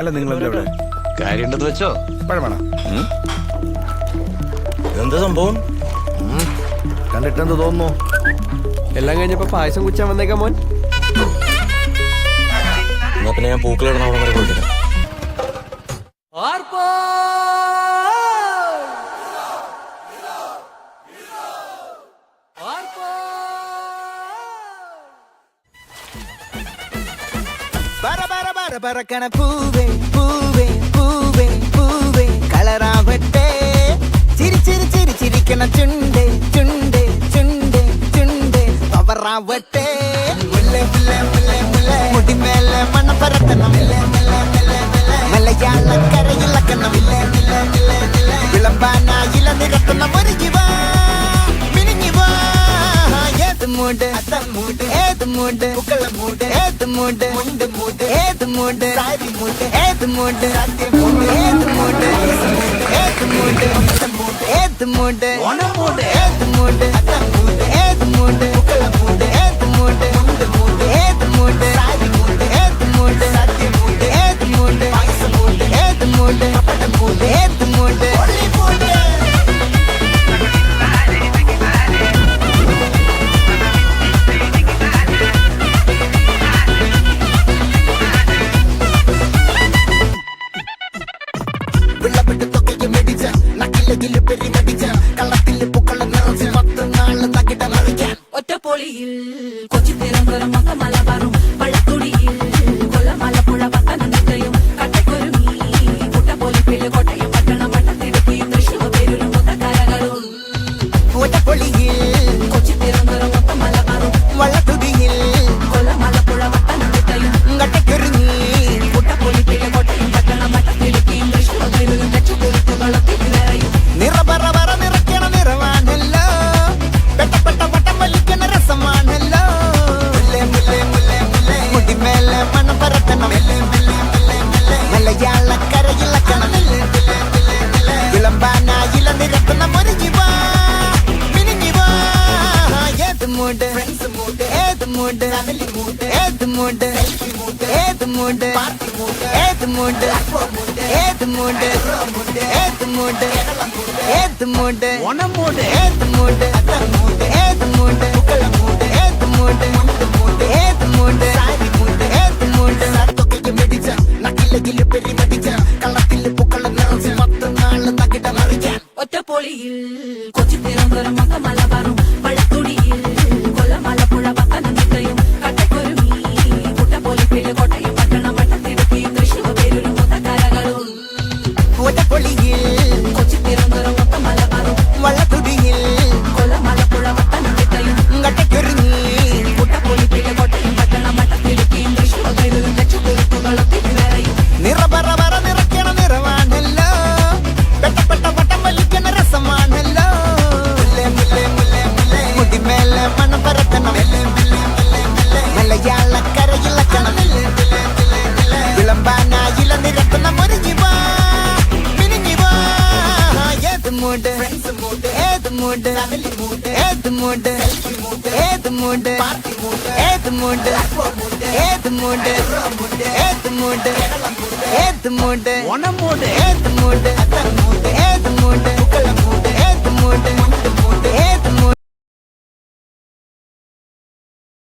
അല്ല നിങ്ങൾ ഇവിടെ? കാര്യണ്ടെന്ന് വെച്ചോ. പഴമാണോ എന്താ സംഭവം? കണ്ടിട്ടെന്ത് തോന്നുന്നു? എല്ലാം കഴിഞ്ഞപ്പോ പായസം കുച്ചാൻ വന്നേക്കാം മോൻ. എന്നാ പിന്നെ ഞാൻ പൂക്കളിടുന്ന അവിടെ വരെ പോയിട്ടില്ല. பரபரக்கன பூவே பூவே பூவே பூவே கலராவட்டே. சிரி சிரி சிரி சிரிக்கன சுண்டே சுண்டே சுண்டே சுண்டே. பவராவட்டே. மூடு அத்தான் மூடு ஏது மூடு புக்கல மூடு ஏது மூடு முண்டு மூடு ஏது மூடு சாரி மூடு ஏது மூடு சத்திய மூடு ஏது மூடு ஏது மூடு ஏது மூடு ஏது மூடு ஏது மூடு ഒറ്റപ്പൊളിയിൽ കൊച്ചി തിരുവനന്തപുരം മൊത്ത മലബാറും மூண்டு ஏது மூண்டு ஏது மூண்டு ஏது மூண்டு ஏது மூண்டு ஏது மூண்டு ஏது மூண்டு ஒன மூண்டு ஏது மூண்டு ஏது மூண்டு ஏது மூண்டு ஏது மூண்டு ஏது மூண்டு தொகைக்கு மிதிச்ச நக்கில கில்லு பெரிய மதிச்ச கள்ளத்தில் புக்கள நிறஞ்சு மத்த நாள் தக்கிட்ட மறைச்ச ஒற்ற போலியில் மலையாள கரையில் கணம் விளம்பா நாயில நிறத்தின முறிஞ்சிவா மினிஞ்சிவா ஏது மூடு ஏது மூடு ஏது மூடு ஏது மூடு ஏது மூடு ஏது மூடு ஏது மூடு ஏது மூடு ஏது மூடு ஏது மூடு